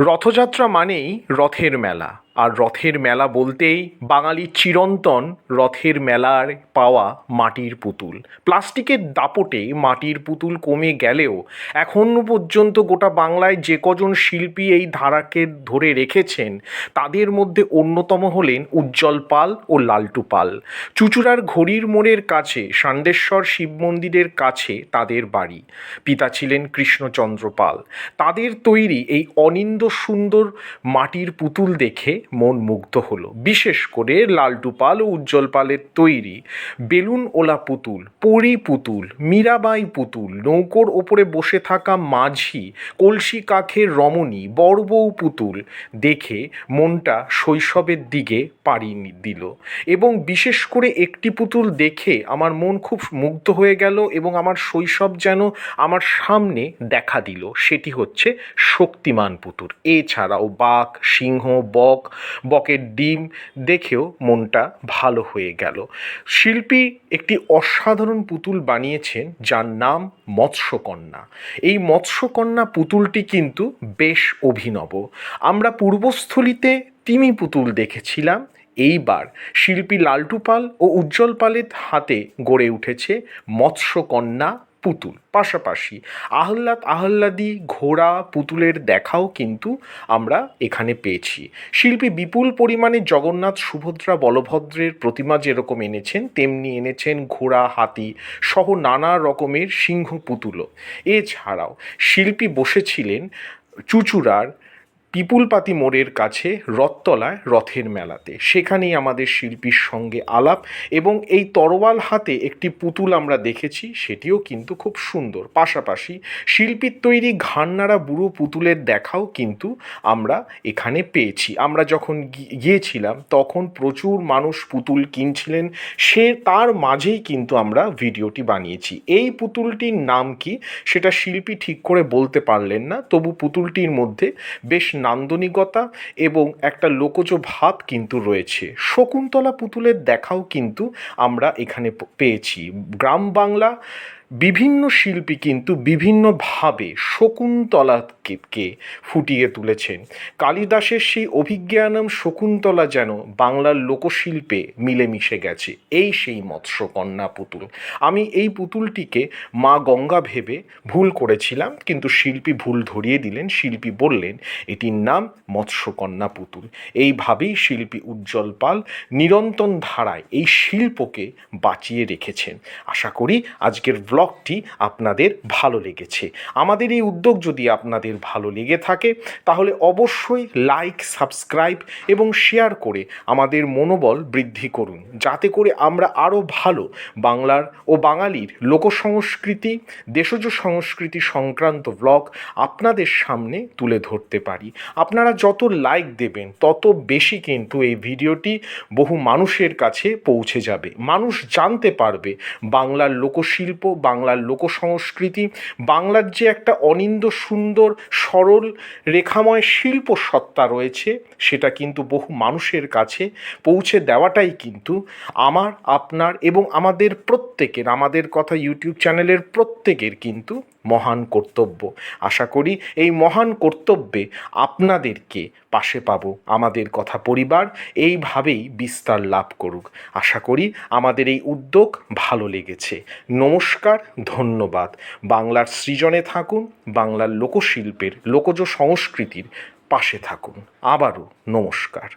রথযাত্রা মানেই রথের মেলা। আর রথের মেলা বলতেই বাঙালির চিরন্তন রথের মেলার পাওয়া মাটির পুতুল। প্লাস্টিকের দাপটে মাটির পুতুল কমে গেলেও এখনও পর্যন্ত গোটা বাংলায় যে কজন শিল্পী এই ধারাকে ধরে রেখেছেন, তাদের মধ্যে অন্যতম হলেন উজ্জ্বল পাল ও লালটু পাল। চুচুড়ার ঘড়ির মোড়ের কাছে ষান্ডেশ্বর শিব মন্দিরের কাছে তাদের বাড়ি। পিতা ছিলেন কৃষ্ণচন্দ্র পাল। তাদের তৈরি এই অনিন্দ সুন্দর মাটির পুতুল দেখে মন মুগ্ধ হলো। বিশেষ করে লালটু পাল ও উজ্জ্বল পালের তৈরি। বেলুন, ওলা পুতুল, পরি পুতুল, মীরাবাই পুতুল, নৌকোর ওপরে বসে থাকা মাঝি, কলসি কাখের রমণী, বড়বউ পুতুল দেখে মনটা শৈশবের দিকে পাড়ি দিল। এবং বিশেষ করে একটি পুতুল দেখে আমার মন খুব মুগ্ধ হয়ে গেল এবং আমার শৈশব যেন আমার সামনে দেখা দিল। সেটি হচ্ছে শক্তিমান পুতুল। এছাড়াও বাঘ, সিংহ, বক বকের ডিম দেখেও মনটা ভালো হয়ে গেল। শিল্পী একটি অসাধারণ পুতুল বানিয়েছেন যার নাম মৎস্যকন্যা। এই মৎস্যকন্যা পুতুলটি কিন্তু বেশ অভিনব। আমরা পূর্বস্থলীতে তিমি পুতুল দেখেছিলাম। এইবার শিল্পী লালটু পাল ও উজ্জ্বল পালের হাতে গড়ে উঠেছে মৎস্যকন্যা পুতুল। পাশাপাশি আহ্লাদ আহ্লাদি ঘোড়া পুতুলের দেখাও কিন্তু আমরা এখানে পেয়েছি। শিল্পী বিপুল পরিমাণে জগন্নাথ সুভদ্রা বলভদ্রের প্রতিমা যেরকম এনেছেন, তেমনি এনেছেন ঘোড়া, হাতি সহ নানা রকমের সিংহ পুতুলও। এছাড়াও শিল্পী বসেছিলেন চুচুড়ার পিপুলপাতি মোড়ের কাছে রথতলায় রথের মেলাতে। সেখানেই আমাদের শিল্পীর সঙ্গে আলাপ এবং এই তরোয়াল হাতে একটি পুতুল আমরা দেখেছি, সেটিও কিন্তু খুব সুন্দর। পাশাপাশি শিল্পীর তৈরি ঘান্নাড়া বুড়ো পুতুলের দেখাও কিন্তু আমরা এখানে পেয়েছি। আমরা যখন গিয়েছিলাম, তখন প্রচুর মানুষ পুতুল কিনছিলেন। সে, তার মাঝেই কিন্তু আমরা ভিডিওটি বানিয়েছি। এই পুতুলটির নাম কি, সেটা শিল্পী ঠিক করে বলতে পারলেন না। তবু পুতুলটির মধ্যে বেশ নান্দনিকতা এবং একটা লোকজ ভাব কিন্তু রয়েছে। শকুন্তলা পুতুলের দেখাও কিন্তু আমরা এখানে পেয়েছি। গ্রাম বাংলা বিভিন্ন শিল্পী কিন্তু বিভিন্নভাবে শকুন্তলাকে কে ফুটিয়ে তুলেছেন। কালিদাসের সেই অভিজ্ঞানম শকুন্তলা যেন বাংলার লোকশিল্পে মিলেমিশে গেছে। এই সেই মৎস্যকন্যা পুতুল। আমি এই পুতুলটিকে মা গঙ্গা ভেবে ভুল করেছিলাম, কিন্তু শিল্পী ভুল ধরিয়ে দিলেন, শিল্পী বললেন, এটির নাম মৎস্যকন্যা পুতুল। এইভাবেই শিল্পী উজ্জ্বল পাল নিরন্তন ধারায় এই শিল্পকে বাঁচিয়ে রেখেছেন। আশা করি আজকের ব্লগটি আপনাদের ভালো লেগেছে। আমাদের এই উদ্যোগ যদি আপনাদের ভালো লেগে থাকে, তাহলে অবশ্যই লাইক সাবস্ক্রাইব এবং শেয়ার করে আমাদের মনোবল বৃদ্ধি করুন। যাতে করে আমরা আরও ভালো বাংলার ও বাঙালির লোকসংস্কৃতি, দেশজ সংস্কৃতি সংক্রান্ত ব্লগ আপনাদের সামনে তুলে ধরতে পারি। আপনারা যত লাইক দেবেন, তত বেশি কিন্তু এই ভিডিওটি বহু মানুষের কাছে পৌঁছে যাবে। মানুষ জানতে পারবে বাংলার লোকশিল্প বাংলার লোকসংস্কৃতি, বাংলার যে একটা অনিন্দ সুন্দর সরল রেখাময় শিল্প সত্তা রয়েছে, সেটা কিন্তু বহু মানুষের কাছে পৌঁছে দেওয়াটাই কিন্তু আমার, আপনার এবং আমাদের প্রত্যেকের, আমাদের কথা ইউটিউব চ্যানেলের প্রত্যেকের কিন্তু মহান কর্তব্য। আশা করি এই মহান কর্তব্যে আপনাদেরকে পাশে পাবো, আমাদের কথা পরিবার এইভাবেই বিস্তার লাভ করুক। আশা করি আমাদের এই উদ্যোগ ভালো লেগেছে। নমস্কার ধন্যবাদ। বাংলার সৃজনে থাকুন বাংলার লোকশিল্পের লোকজ সংস্কৃতির পাশে থাকুন। আবারও নমস্কার।